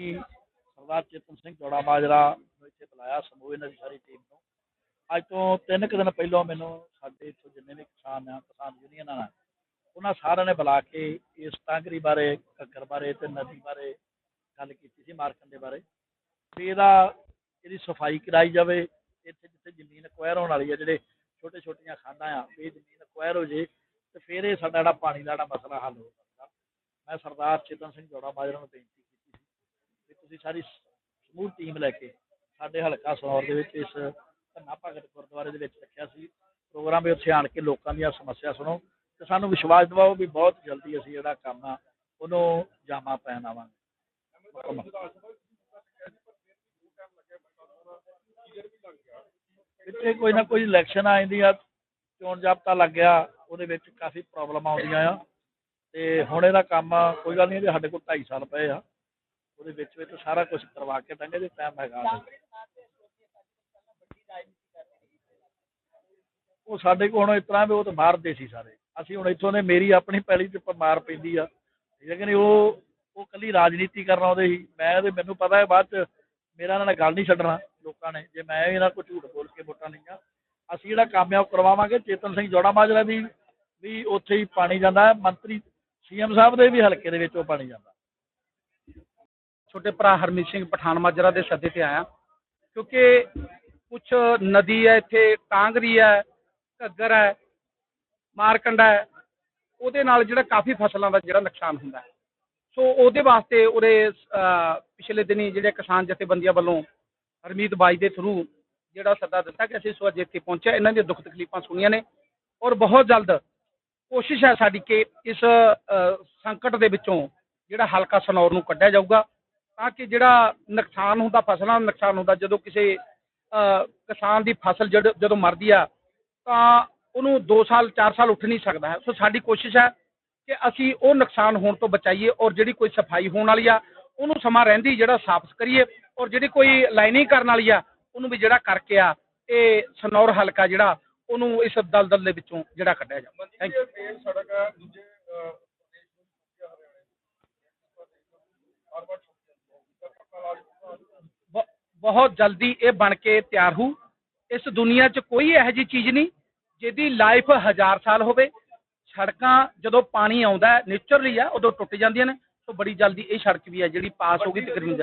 ਕਿ ਸਰਦਾਰ ਚੇਤਨ ਸਿੰਘ ਜੋੜਾ ਮਾਜਰਾ ਨੂੰ ਇੱਥੇ ਬੁਲਾਇਆ ਸਮੂਹ ਇਹਨਾਂ ਦੀ ਸਾਰੀ ਟੀਮ ਨੂੰ। ਅੱਜ ਤੋਂ ਤਿੰਨ ਕੁ ਦਿਨ ਪਹਿਲਾਂ ਮੈਨੂੰ ਸਾਡੇ ਇੱਥੋਂ ਜਿੰਨੇ ਵੀ ਕਿਸਾਨ ਆ, ਕਿਸਾਨ ਯੂਨੀਅਨਾਂ ਆ ਉਹਨਾਂ ਸਾਰਿਆਂ ਨੇ ਬੁਲਾ ਕੇ ਇਸ ਟਾਂਗਰੀ ਬਾਰੇ, ਘੱਗਰ ਬਾਰੇ ਤੇ ਨਦੀ ਬਾਰੇ ਗੱਲ ਕੀਤੀ ਸੀ ਮਾਰਕਣ ਦੇ ਬਾਰੇ। ਵੀ ਇਹਦਾ, ਇਹਦੀ ਸਫ਼ਾਈ ਕਰਾਈ ਜਾਵੇ, ਇੱਥੇ ਜਿੱਥੇ ਜ਼ਮੀਨ ਅਕਵਾਇਰ ਹੋਣ ਵਾਲੀ ਆ, ਜਿਹੜੇ ਛੋਟੇ ਛੋਟੀਆਂ ਖਾਦਾਂ ਆ ਇਹ ਜ਼ਮੀਨ ਅਕਵਾਇਰ ਹੋ ਜੇ ਤੇ ਫਿਰ ਇਹ ਸਾਡਾ ਜਿਹੜਾ ਪਾਣੀ ਦਾ ਜਿਹੜਾ ਮਸਲਾ ਹੱਲ ਹੋ ਸਕਦਾ। ਮੈਂ ਸਰਦਾਰ ਚੇਤਨ ਸਿੰਘ ਜੋੜਾ ਮਾਜਰਾ ਨੂੰ ਬੇਨਤੀ ਵੀ ਤੁਸੀਂ ਸਾਰੀ ਸਮੂਹ ਟੀਮ ਲੈ ਕੇ ਸਾਡੇ ਹਲਕਾ ਸਨੌਰ ਦੇ ਵਿੱਚ ਇਸ ਧੰਨਾ ਭਗਤ ਗੁਰਦੁਆਰੇ ਦੇ ਵਿੱਚ ਰੱਖਿਆ ਸੀ। ਪ੍ਰੋਗਰਾਮ ਵੀ ਉੱਥੇ ਆਣ ਕੇ ਲੋਕਾਂ ਦੀਆਂ ਸਮੱਸਿਆ ਸੁਣੋ ਤੇ ਸਾਨੂੰ ਵਿਸ਼ਵਾਸ ਦਿਵਾਓ ਵੀ ਬਹੁਤ ਜਲਦੀ ਅਸੀਂ ਜਿਹੜਾ ਕੰਮ ਆ, ਉਹਨੂੰ ਜਾਮਾ ਪੈਣ ਇੱਥੇ ਕੋਈ ਨਾ ਕੋਈ ਇਲੈਕਸ਼ਨ ਆ ਜਾਂਦੀ ਆ, ਚੋਣ ਜਾਬਤਾ ਲੱਗ ਗਿਆ, ਉਹਦੇ ਵਿੱਚ ਕਾਫੀ ਪ੍ਰੋਬਲਮ ਆਉਂਦੀਆਂ ਆ। ਤੇ ਹੁਣ ਇਹਦਾ ਕੰਮ ਕੋਈ ਗੱਲ ਨਹੀਂ ਜੇ ਸਾਡੇ ਕੋਲ 2.5 ਸਾਲ ਪਏ ਆ। ਉਹਦੇ ਵਿੱਚ ਵਿੱਚ ਸਾਰਾ ਕੁਝ ਕਰਵਾ ਕੇ ਟੰਗੇ ਦੇ ਟਾਈਮ ਹੈਗਾ ਉਹ ਸਾਡੇ ਕੋਲ ਹੁਣ ਇਸ ਤਰ੍ਹਾਂ ਵੀ ਉਹ ਤਾਂ ਬਾਹਰ ਸੀ ਸਾਰੇ। ਅਸੀਂ ਹੁਣ ਇੱਥੋਂ ਦੇ ਮੇਰੀ ਆਪਣੀ ਪੈਲੀ ਤੇ ਮਾਰ ਪੈਂਦੀ ਆ। ਠੀਕ ਹੈ ਉਹ ਉਹ ਕੱਲੀ ਰਾਜਨੀਤੀ ਕਰਨ ਆਉਂਦੇ ਸੀ ਮੈਂ ਤੇ ਮੈਨੂੰ ਪਤਾ ਹੈ ਬਾਅਦ ਚ ਮੇਰਾ ਇਹਨਾਂ ਨਾਲ ਗੱਲ ਨਹੀਂ ਛੱਡਣਾ ਲੋਕਾਂ ਨੇ। ਜੇ ਮੈਂ ਇਹਨਾਂ ਕੋਲ ਝੂਠ ਬੋਲ ਕੇ ਵੋਟਾਂ ਲਈਆਂ, ਅਸੀਂ ਜਿਹੜਾ ਕੰਮ ਉਹ ਕਰਵਾਵਾਂਗੇ। ਚੇਤਨ ਸਿੰਘ ਜੋੜਾ ਮਾਜਰਾ ਦੀ ਵੀ ਉੱਥੇ ਹੀ ਪਾਣੀ ਜਾਂਦਾ ਹੈ। ਮੰਤਰੀ, ਸੀਐਮ ਸਾਹਿਬ ਦੇ ਵੀ ਹਲਕੇ ਦੇ ਵਿੱਚ ਉਹ ਪਾਣੀ ਜਾਂਦਾ। ਛੋਟੇ ਭਰਾ ਹਰਮੀਤ ਸਿੰਘ ਪਠਾਨ ਮਾਜਰਾ ਦੇ ਸੱਦੇ ਤੇ ਆਇਆ। ਕਿਉਂਕਿ ਕੁਝ ਨਦੀ ਹੈ, ਇੱਥੇ ਕਾਂਗਰੀ ਹੈ, ਘੱਗਰ ਹੈ, ਮਾਰਕੰਡਾ ਹੈ, ਉਹਦੇ ਨਾਲ ਜਿਹੜਾ ਕਾਫੀ ਫਸਲਾਂ ਦਾ ਜਿਹੜਾ ਨੁਕਸਾਨ ਹੁੰਦਾ ਹੈ। ਸੋ ਉਹਦੇ ਵਾਸਤੇ ਉਰੇ ਪਿਛਲੇ ਦਿਨੀ ਜਿਹੜੇ ਕਿਸਾਨ ਜਥੇਬੰਦੀਆਂ ਵੱਲੋਂ ਹਰਮੀਤ ਬਾਈ ਦੇ ਥਰੂ ਜਿਹੜਾ ਸੱਦਾ ਦਿੱਤਾ ਕਿ ਅਸੀਂ ਸੋ ਇੱਥੇ ਪਹੁੰਚਿਆ। ਇਹਨਾਂ ਦੀਆਂ ਦੁੱਖ ਤਕਲੀਫਾਂ ਸੁਣੀਆਂ ਨੇ ਔਰ ਬਹੁਤ ਜਲਦ ਕੋਸ਼ਿਸ਼ ਹੈ ਸਾਡੀ ਕਿ ਇਸ ਸੰਕਟ ਦੇ ਵਿੱਚੋਂ ਜਿਹੜਾ ਹਲਕਾ ਸਨੌਰ ਨੂੰ ਕੱਢਿਆ ਜਾਊਗਾ। ਤਾਂ ਕਿ ਜਿਹੜਾ ਨੁਕਸਾਨ ਹੁੰਦਾ, ਫਸਲਾਂ ਦਾ ਨੁਕਸਾਨ ਹੁੰਦਾ, ਜਦੋਂ ਕਿਸੇ ਕਿਸਾਨ ਦੀ ਫਸਲ ਜਦ- ਜਦੋਂ ਮਰਦੀ ਆ, ਤਾਂ ਉਹਨੂੰ 2 ਸਾਲ 4 ਸਾਲ ਉੱਠ ਨਹੀਂ ਸਕਦਾ ਸੋ ਸਾਡੀ ਕੋਸ਼ਿਸ਼ ਹੈ ਕਿ ਅਸੀਂ ਉਹ ਨੁਕਸਾਨ ਹੋਣ ਤੋਂ ਬਚਾਈਏ ਔਰ ਜਿਹੜੀ ਕੋਈ ਸਫ਼ਾਈ ਹੋਣ ਵਾਲੀ ਆ, ਉਹਨੂੰ ਸਮਾਂ ਰਹਿੰਦੀ ਜਿਹੜਾ ਸਾਫ਼ ਕਰੀਏ ਔਰ ਜਿਹੜੀ ਕੋਈ ਲਾਈਨਿੰਗ ਕਰਨ ਵਾਲੀ ਆ, ਉਹਨੂੰ ਵੀ ਜਿਹੜਾ ਕਰਕੇ ਆ, ਇਹ ਸਨੌਰ ਹਲਕਾ ਜਿਹੜਾ, ਉਹਨੂੰ ਇਸ ਦਲਦਲ ਦੇ ਵਿੱਚੋਂ ਜਿਹੜਾ ਕੱਢਿਆ ਜਾਵੇ। ਥੈਂਕ ਯੂ ਮੇਨ ਸੜਕ ਹੈ ਦੂਜੇ ਅਹ, ਪ੍ਰਦੇਸ਼ ਨੂੰ ਛੁੱਟਿਆ ਹਰਿਆਣੇ ਹਰ ਵਾਰ ਛੁੱਟ ਜਾਂਦੀ ਹੈ ਤਾਂ ਪੱਕਾ ਲਾਜ ਬ- ਬਹੁਤ ਜਲਦੀ ਇਹ ਬਣ ਕੇ ਤਿਆਰ ਹੋ। ਇਸ ਦੁਨੀਆ 'ਚ ਕੋਈ ਇਹੋ ਜਿਹੀ ਚੀਜ਼ ਨਹੀਂ ਜਿਹਦੀ ਲਾਈਫ ਹਜ਼ਾਰ ਸਾਲ ਹੋਵੇ। ਸੜਕਾਂ ਜਦੋਂ ਪਾਣੀ ਆਉਂਦਾ ਨੇਚਰਲੀ ਆ ਉਦੋਂ ਟੁੱਟ ਜਾਂਦੀਆਂ ਨੇ। ਸੋ ਬੜੀ ਜਲਦੀ ਇਹ ਸੜਕ ਵੀ ਹੈ ਜਿਹੜੀ ਪਾਸ ਹੋ ਗਈ ਤਕਰੀਬਨ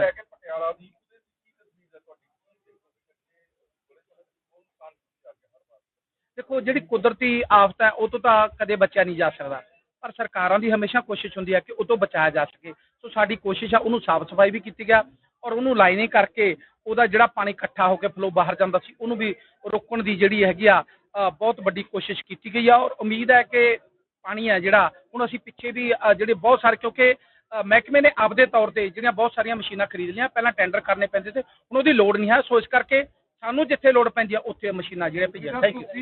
ਦੇਖੋ ਜਿਹੜੀ ਕੁਦਰਤੀ ਆਫਤ ਹੈ ਉਹ ਤੋਂ ਤਾਂ ਕਦੇ ਬਚਿਆ ਨਹੀਂ ਜਾ ਸਕਦਾ। ਪਰ ਸਰਕਾਰਾਂ ਦੀ ਹਮੇਸ਼ਾ ਕੋਸ਼ਿਸ਼ ਹੁੰਦੀ ਹੈ ਕਿ ਉਹ ਤੋਂ ਬਚਾਇਆ ਜਾ ਸਕੇ। ਸੋ ਸਾਡੀ ਕੋਸ਼ਿਸ਼ ਆ ਉਹਨੂੰ ਸਾਫ਼ ਸਫ਼ਾਈ ਵੀ ਕੀਤੀ ਗਿਆ ਔਰ ਉਹਨੂੰ ਲਾਈਨਿੰਗ ਕਰਕੇ ਉਹਦਾ ਜਿਹੜਾ ਪਾਣੀ ਇਕੱਠਾ ਹੋ ਕੇ ਫਲੋ ਬਾਹਰ ਜਾਂਦਾ ਸੀ, ਉਹਨੂੰ ਵੀ ਰੋਕਣ ਦੀ ਜਿਹੜੀ ਹੈਗੀ ਆ ਬਹੁਤ ਵੱਡੀ ਕੋਸ਼ਿਸ਼ ਕੀਤੀ ਗਈ ਆ ਔਰ ਉਮੀਦ ਹੈ ਕਿ ਪਾਣੀ ਹੈ ਜਿਹੜਾ, ਹੁਣ ਅਸੀਂ ਪਿੱਛੇ ਵੀ ਜਿਹੜੇ ਬਹੁਤ ਸਾਰੇ ਕਿਉਂਕਿ ਮਹਿਕਮੇ ਨੇ ਆਪਦੇ ਤੌਰ ਤੇ ਜਿਹੜੀਆਂ ਬਹੁਤ ਸਾਰੀਆਂ ਮਸ਼ੀਨਾਂ ਖਰੀਦ ਲਈਆਂ, ਪਹਿਲਾਂ ਟੈਂਡਰ ਕਰਨੇ ਪੈਂਦੇ ਸੀ ਹੁਣ ਉਹਦੀ ਲੋੜ ਨਹੀਂ ਹੈ, ਸੋ ਇਸ ਕਰਕੇ ਸਾਨੂੰ ਜਿੱਥੇ ਲੋੜ ਪੈਂਦੀ ਆ, ਉੱਥੇ ਮਸ਼ੀਨਾਂ ਜਿਹੜੀਆਂ ਭੇਜੀਆਂ। Thank you